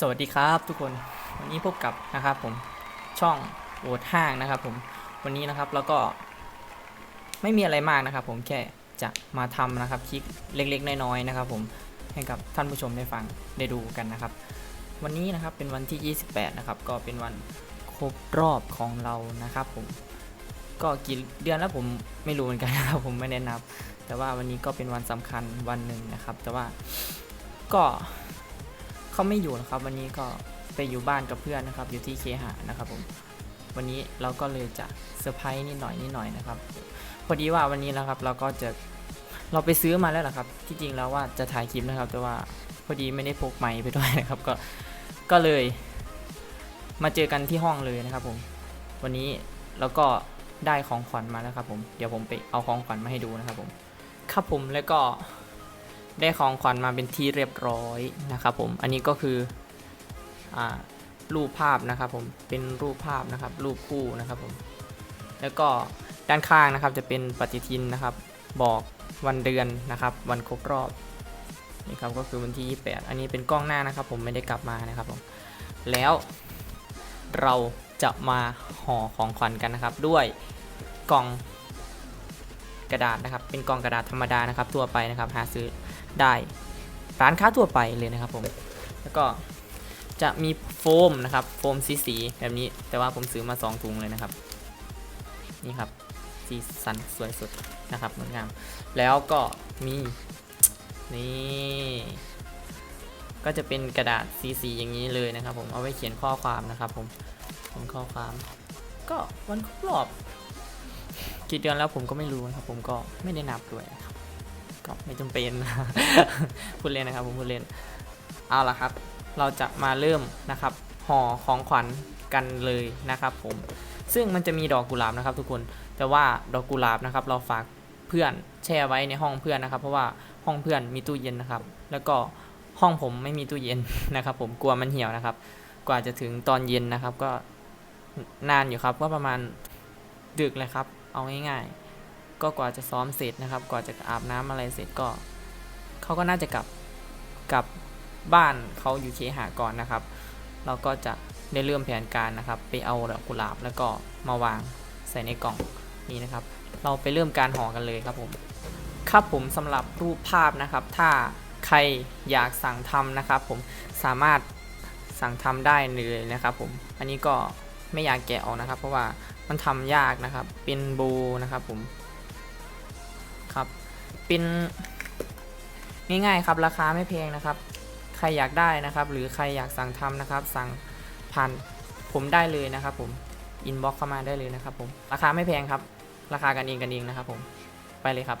สวัสดีครับทุกคนวันนี้พบกับนะครับผมช่องโอดห้างนะครับผมวันนี้นะครับแล้วก็ไม่มีอะไรมากนะครับ ผมแค่จะมาทำนะครับคลิปเล็กๆน้อยๆนะครับ ผมให้กับท่านผู้ชมได้ฟังได้ดูกันนะครับ วันนี้นะครับเป็นวันที่ 28 นะครับ ก็เป็นวันครบรอบของเรานะครับ ผมก็กี่เดือนแล้วผมไม่รู้เหมือนกันนะครับ ผมไม่ได้นับแต่ว่าวันนี้ก็เป็นวันสำคัญวันหนึ่งนะครับ แต่ว่าก็ เขาไม่อยู่นะครับ วันนี้ก็ไปอยู่บ้านกับเพื่อนนะครับ อยู่ที่เคหะนะครับผมวันนี้เราก็เลยจะเซอร์ไพรส์นิดหน่อยนิดหน่อยนะครับ พอดีว่าวันนี้นะครับเราก็จะเราไปซื้อมาแล้วล่ะครับ ที่จริงแล้วว่าจะถ่ายคลิปนะครับ แต่ว่าพอดีไม่ได้พกไมค์ไปด้วยนะครับ ก็ก็เลย มาเจอกันที่ห้องเลยนะครับ ผม วันนี้เราก็ได้ของขวัญมาแล้วครับ ผมเดี๋ยวผมไปเอาของขวัญมาให้ดูนะครับ ผมครับผมแล้วก็ ได้ของขวัญมาเป็นที่เรียบร้อยนะครับผม อันนี้ก็คืออรูปภาพนะครับผม เป็นรูปภาพนะครับ รูปคู่นะครับผม แล้วก็ด้านข้างนะครับจะเป็นปฏิทินนะครับ บอกวันเดือนนะครับ วันครบรอบนี่ครับก็คือวันที่ 28 อันนี้เป็นกล้องหน้านะครับ ผมไม่ได้กลับมานะครับผมแล้วเราจะมาห่อของขวัญกันนะครับ ด้วยกล่องกระดาษนะครับ เป็นกล่องกระดาษธรรมดานะครับ ทั่วไปนะครับ หาซื้อ ได้ ร้านค้าทั่วไปเลยนะครับผม แล้วก็จะมีโฟมนะครับ โฟมสีสีแบบนี้ แต่ว่าผมซื้อมา 2 ถุงเลยนะครับ นี่ครับ สีสันสวยสุดนะครับงดงาม แล้วก็มี นี่ ก็จะเป็นกระดาษสีสีอย่างนี้เลยนะครับ ผม เอาไว้เขียนข้อความนะครับ ผมเขียนข้อความ ก็วันครบรอบกี่เดือนแล้วผมก็ไม่รู้นะครับ ผมก็ไม่ได้นับด้วยนะ ก็ไม่จำเป็นพูดเล่นนะครับผมพูดเล่นเอาละครับ เราจะมาเริ่มนะครับห่อของขวัญกันเลยนะครับ ผม ซึ่งมันจะมีดอกกุหลาบนะครับ ทุกคนแต่ว่าดอกกุหลาบนะครับ เราฝากเพื่อนแช่ไว้ในห้องเพื่อนนะครับ เพราะว่าห้องเพื่อนมีตู้เย็นนะครับ แล้วก็ห้องผมไม่มีตู้เย็นนะครับ ผมกลัวมันเหี่ยวนะครับ กว่าจะถึงตอนเย็นนะครับ ก็นานอยู่ครับก็ประมาณดึกเลยครับ เอาง่ายๆ ก็กว่าจะซ้อมเสร็จนะครับ กว่าจะอาบน้ำอะไรเสร็จก็เขาก็น่าจะกลับกลับบ้านเขาอยู่เคหาก่อนนะครับ เราก็จะได้เริ่มแผนการนะครับ ไปเอาดอกกุหลาบแล้วก็มาวางใส่ในกล่องนี้นะครับ เราไปเริ่มการห่อกันเลยครับผมครับผมสำหรับรูปภาพนะครับ ถ้าใครอยากสั่งทำนะครับ ผมสามารถสั่งทำได้เลยนะครับ ผมอันนี้ก็ไม่อยากแกะออกนะครับ เพราะว่ามันทำยากนะครับ เป็นโบนะครับ ผม เป็นง่ายๆครับราคาไม่แพงนะครับ ใครอยากได้นะครับ หรือใครอยากสั่งทำนะครับ สั่งผ่านผมได้เลยนะครับ ผมอินบ็อกเข้ามาได้เลยนะครับ ผมราคาไม่แพงครับ ราคากันเองกันเองนะครับ ผมไปเลยครับ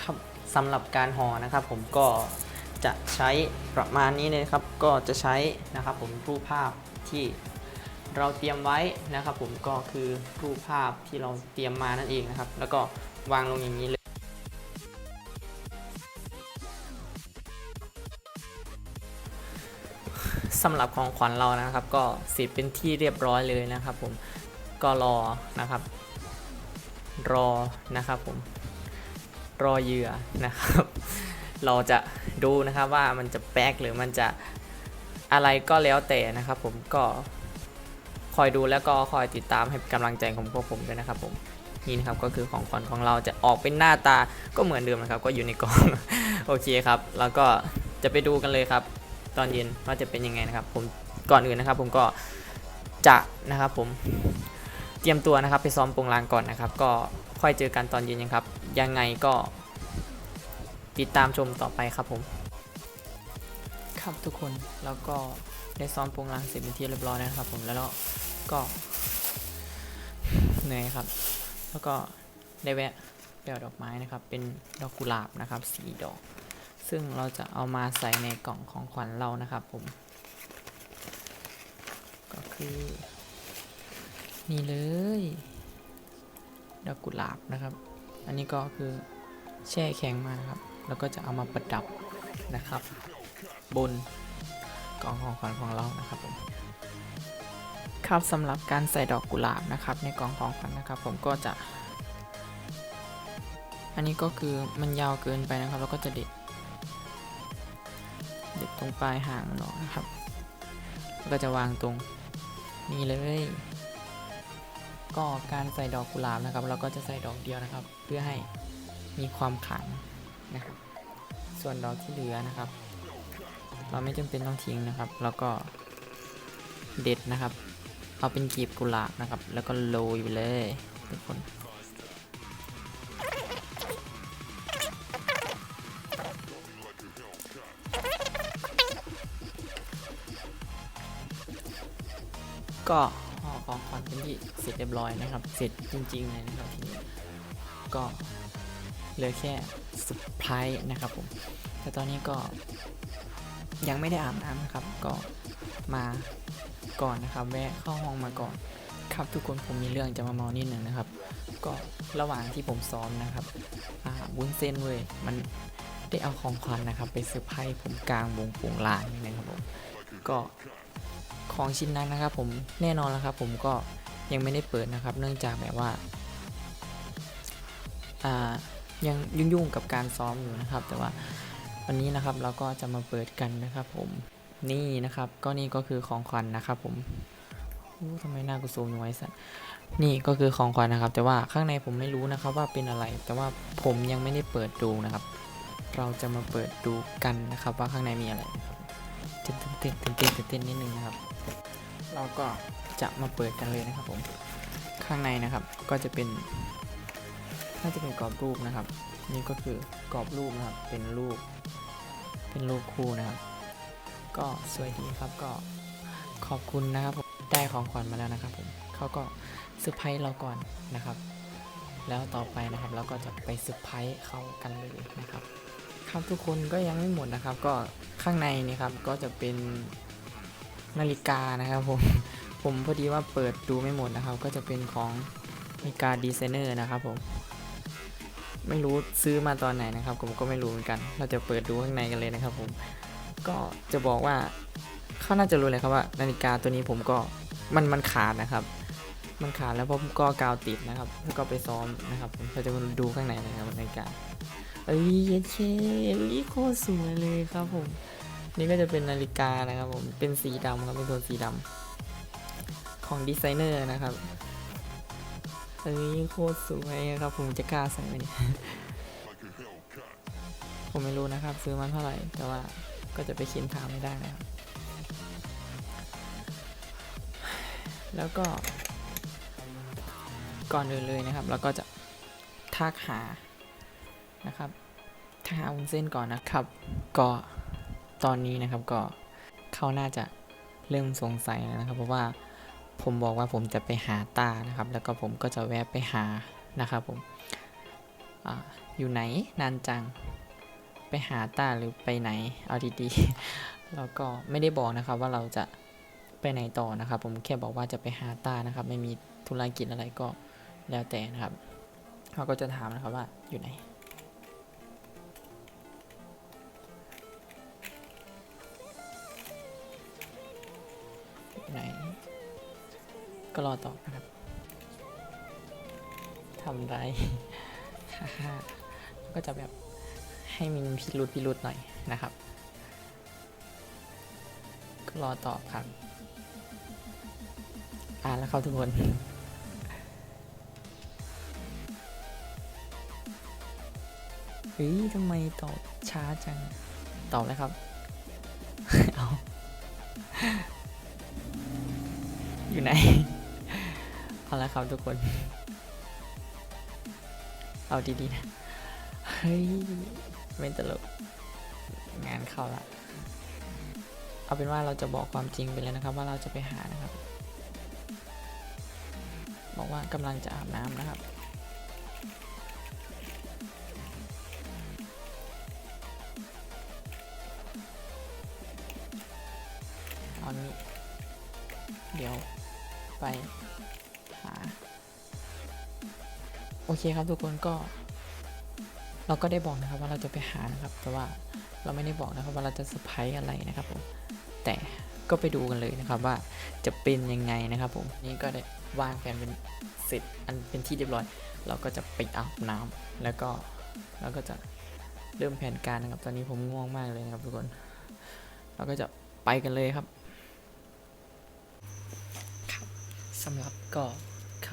ครับสำหรับการห่อนะครับ ผมก็จะใช้ประมาณนี้เลยครับ ก็จะใช้นะครับ ผมรูปภาพที่เราเตรียมไว้นะครับ ผมก็คือรูปภาพที่เราเตรียมมานั่นเองนะครับ แล้วก็วางลงอย่างนี้เลย สำหรับของขวัญเรานะครับ ก็เสร็จเป็นที่เรียบร้อยเลยนะครับ ผมก็รอนะครับ รอนะครับผมรอเหยื่อนะครับ เราจะดูนะครับว่ามันจะแป๊กหรือมันจะอะไรก็แล้วแต่นะครับ ผมก็คอยดูแล้วก็คอยติดตามให้กำลังใจของพวกผมด้วยนะครับ ผมนี่นะครับก็คือของขวัญของเราจะออกเป็นหน้าตาก็เหมือนเดิมนะครับ ก็อยู่ในกล่องโอเคครับ แล้วก็จะไปดูกันเลยครับ ตอนเย็นว่าจะเป็นยังไงนะครับ ผมก่อนอื่นนะครับ ผมก็จะนะครับผมเตรียมตัวนะครับ ไปซ้อมโปรงลางก่อนนะครับ ก็ค่อยเจอกันตอนเย็นยังครับ ยังไงก็ติดตามชมต่อไปครับผม ครับทุกคนแล้วก็ได้ซ้อมโปรงลางเสร็จเป็นที่เรียบร้อยนะครับ ผมแล้วก็เหนื่อยครับ แล้วก็ได้แวะไปเอาดอกไม้นะครับ เป็นดอกกุหลาบนะครับสีดอก ซึ่งเราจะเอามาใส่ในกล่องของขวัญเรานะครับผม ก็คือ นี่เลย ดอกกุหลาบนะครับ อันนี้ก็คือแช่แข็งมานะครับ แล้วก็จะเอามาประดับนะครับ บนกล่องของขวัญของเรานะครับผมครับสำหรับการใส่ดอกกุหลาบนะครับ ในกล่องของขวัญนะครับ ผมก็จะ อันนี้ก็คือมันยาวเกินไปนะครับ แล้วก็จะเด็ด เด็ดตรงปลายหางมันออกนะครับ แล้วก็จะวางตรงนี้เลย ก็การใส่ดอกกุหลาบนะครับ เราก็จะใส่ดอกเดียวนะครับ เพื่อให้มีความขลังนะครับ ส่วนดอกที่เหลือนะครับ เราไม่จำเป็นต้องทิ้งนะครับ แล้วก็เด็ดนะครับ เอาเป็นกีบกุหลาบนะครับ แล้วก็โรยไปเลยทุกคน ก็ห่อของขวัญเป็นที่เสร็จเรียบร้อยนะครับ เสร็จจริงๆเลยนะครับทีนี้ก็เหลือแค่สไพรส์นะครับผมแต่ตอนนี้ก็ยังไม่ได้อาบน้ำนะครับ ก็มาก่อนนะครับ แวะเข้าห้องมาก่อน ครับทุกคนผมมีเรื่องจะมาเมานิดหนึ่งนะครับ ก็ระหว่างที่ผมซ้อมนะครับวุ้นเส้นเว้ยมันได้เอาของขวัญนะครับ ไปเซอร์ไพรส์ผมกลางวงโปงลางนี่นะครับผมก็ ของชิ้นนั้นนะครับผมแน่นอนแล้วครับผมก็ยังไม่ได้เปิดนะครับ เนื่องจากแบบว่าอ่ายังยุ่งๆกับการซ้อมอยู่นะครับ แต่ว่าวันนี้นะครับเราก็จะมาเปิดกันนะครับ ผมนี่นะครับ ก็นี่ก็คือของขวัญนะครับ ผมทำไมหน้ากูซูมอยู่ไว้สัตว์นี่ก็คือของขวัญนะครับ แต่ว่าข้างในผมไม่รู้นะครับว่าเป็นอะไร แต่ว่าผมยังไม่ได้เปิดดูนะครับ เราจะมาเปิดดูกันนะครับ ว่าข้างในมีอะไรนะครับ ต้นเต้นเต้นเต้นเต้นเต้นนิดนึงนะครับ เราก็จะมาเปิดกันเลยนะครับผม ข้างในนะครับก็จะเป็นน่าจะเป็นกรอบรูปนะครับ นี่ก็คือกรอบรูปนะครับ เป็นรูป เป็นรูปคู่นะครับ ก็สวยดีครับก็ขอบคุณนะครับผมได้ของขวัญมาแล้วนะครับผมเขาก็เซอร์ไพรส์เราก่อนนะครับ แล้วต่อไปนะครับเราก็จะไปเซอร์ไพรส์เขากันเลยนะครับ ครับทุกคนก็ยังไม่หมดนะครับ ก็ข้างในนี่ครับก็จะเป็นนาฬิกานะครับผมผมพอดีว่าเปิดดูไม่หมดนะครับ ก็จะเป็นของนาฬิกาดีไซเนอร์นะครับผมไม่รู้ซื้อมาตอนไหนนะครับ ผมก็ไม่รู้เหมือนกัน เราจะเปิดดูข้างในกันเลยนะครับผมก็จะบอกว่าเขาน่าจะรู้เลยครับว่านาฬิกาตัวนี้ผมก็มันมันขาดนะครับ มันขาดแล้วผมก็กาวติดนะครับแล้วก็ไปซ้อมนะครับผมเราจะมาดูข้างในนะครับนาฬิกา เอ้ยเยเคเอ้ยโคตรสวยเลยครับผม นี่ก็จะเป็นนาฬิกานะครับผม เป็นสีดำครับ เป็นโทนสีดำของดีไซเนอร์นะครับเอ้ยโคตรสวยครับผมจะกล้าใส่ไหมเนี่ยผมไม่รู้นะครับ ซื้อมาเท่าไหร่ แต่ว่าก็จะไปเขียนถามไม่ได้นะครับ แล้วก็ก่อนอื่นเลยนะครับ เราก็จะทักหา นะครับถ้าหาวุ้นเส้นก่อนนะครับ ก็ตอนนี้นะครับก็เขาน่าจะเริ่มสงสัยแล้วนะครับ เพราะว่าผมบอกว่าผมจะไปหาตานะครับ แล้วก็ผมก็จะแวะไปหานะครับผมออยู่ไหนนานจังไปหาตาหรือไปไหนเอาดีๆแล้วก็ไม่ได้บอกนะครับว่าเราจะไปไหนต่อนะครับ ผมแค่บอกว่าจะไปหาตานะครับ ไม่มีธุรกิจอะไรก็แล้วแต่นะครับเขาก็จะถามนะครับว่าอยู่ไหน ไหน ก็รอตอบนะครับทำไรก็จะแบบให้มีพิรุษพิรุษหน่อยนะครับ ก็รอตอบครับ อ่านแล้วครับทุกคนเฮ้ยทำไมตอบช้าจัง ตอบเลยครับ เอา อยู่ไหน เอาละครับทุกคน เอาดีๆนะ เฮ้ย ไม่ตลก งานเข้าละ เอาเป็นว่าเราจะบอกความจริงไปเลยนะครับ ว่าเราจะไปหานะครับ บอกว่ากำลังจะอาบน้ำนะครับ เคครับทุกคนก็เราก็ได้บอกนะครับว่าเราจะไปหานะครับ แต่ว่าเราไม่ได้บอกนะครับว่าเราจะเซอร์ไพรส์อะไรนะครับผมแต่ก็ไปดูกันเลยนะครับว่าจะเป็นยังไงนะครับผมนี่ก็ได้วางแผนเป็นเสร็จอันเป็นที่เรียบร้อย เราก็จะไปอาบน้ำแล้วก็เราก็จะเริ่มแผนการนะครับ ตอนนี้ผมง่วงมากเลยนะครับทุกคน เราก็จะไปกันเลยครับ ครับสำหรับก็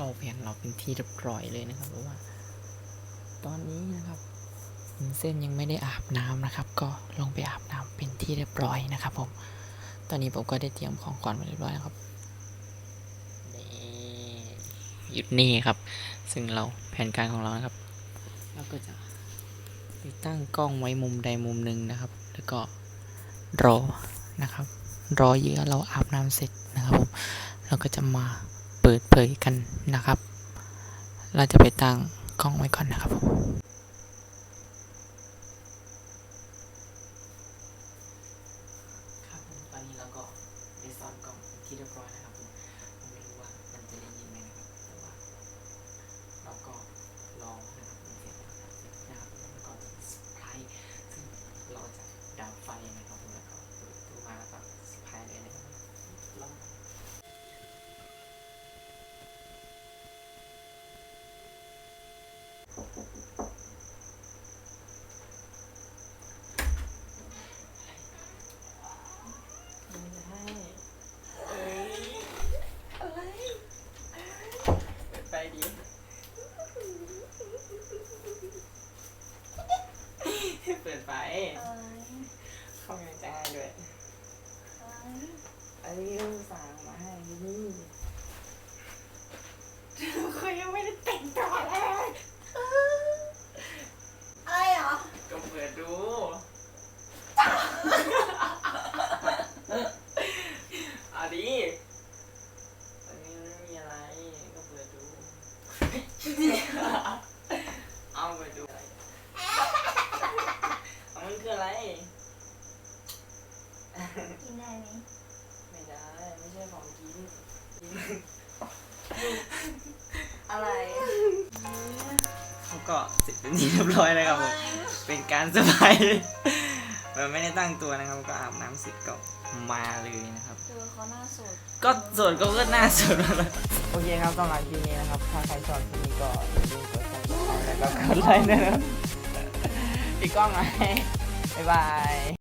เข้าแผนเราเป็นที่เรียบร้อยเลยนะครับเพราะว่า ตอนนี้นะครับเส้นยังไม่ได้อาบน้ำนะครับ ก็ลงไปอาบน้ำเป็นที่เรียบร้อยนะครับ ผม ตอนนี้ผมก็ได้เตรียมของก่อนมาเรียบร้อยแล้วครับนี่หยุดนี่ครับ ซึ่งเราแผนการของเรานะครับเราก็จะไปตั้งกล้องไว้มุมใดมุมหนึ่งนะครับ แล้วก็รอนะครับ รอเยื่อเราอาบน้ำเสร็จนะครับผมเราก็จะมา เปิดเผยกันนะครับ เราจะไปตั้งกล้องไว้ก่อนนะครับผมตอนนี้เราก็ได้ซ่อนกล้องเป็นที่เรียบร้อยนะครับผมผมไม่รู้ว่ามันจะได้ยินไหมนะครับแต่ว่า เราก็ลองนะครับเป็นเสียงนะครับแล้วก็สไพรส์ซึ่งเราจะดับไฟนะครับผมแล้วก็เปิดตู้มาแล้วก็สไพรส์เลยนะครับลองไม่ได้เอ้ยอะไรเปิดไฟดิ เปิดไฟเข้ายังจะให้ด้วยไอ้ลูกสั่งมาให้นี่เขายังไม่ได้แต่งตัวเลย อะไรเหรอ ก็เปิดดู เอาดิอันนี้ไม่มีอะไร ก็เปิดดู เอาไปดูอะไรเอามันคืออะไร กินได้ไหม ไม่ได้ ไม่ใช่ของกิน อะไรเขาก็เสร็จเป็นที่เรียบร้อยแล้วครับผมเป็นการเซอร์ไพรส์แบบไม่ได้ตั้งตัวนะครับ ก็อาบน้ำเสร็จก็มาเลยนะครับเจอเขาหน้าสด ก็สดก็ก็น่าสดแล้วโอเคครับสำหรับคลิปนี้นะครับ ถ้าใครชอบคลิปนี้ก็อย่าลืมกดติดตามแล้วก็กดไลค์ด้วยนะครับอีกกล้องไหมบ๊ายบาย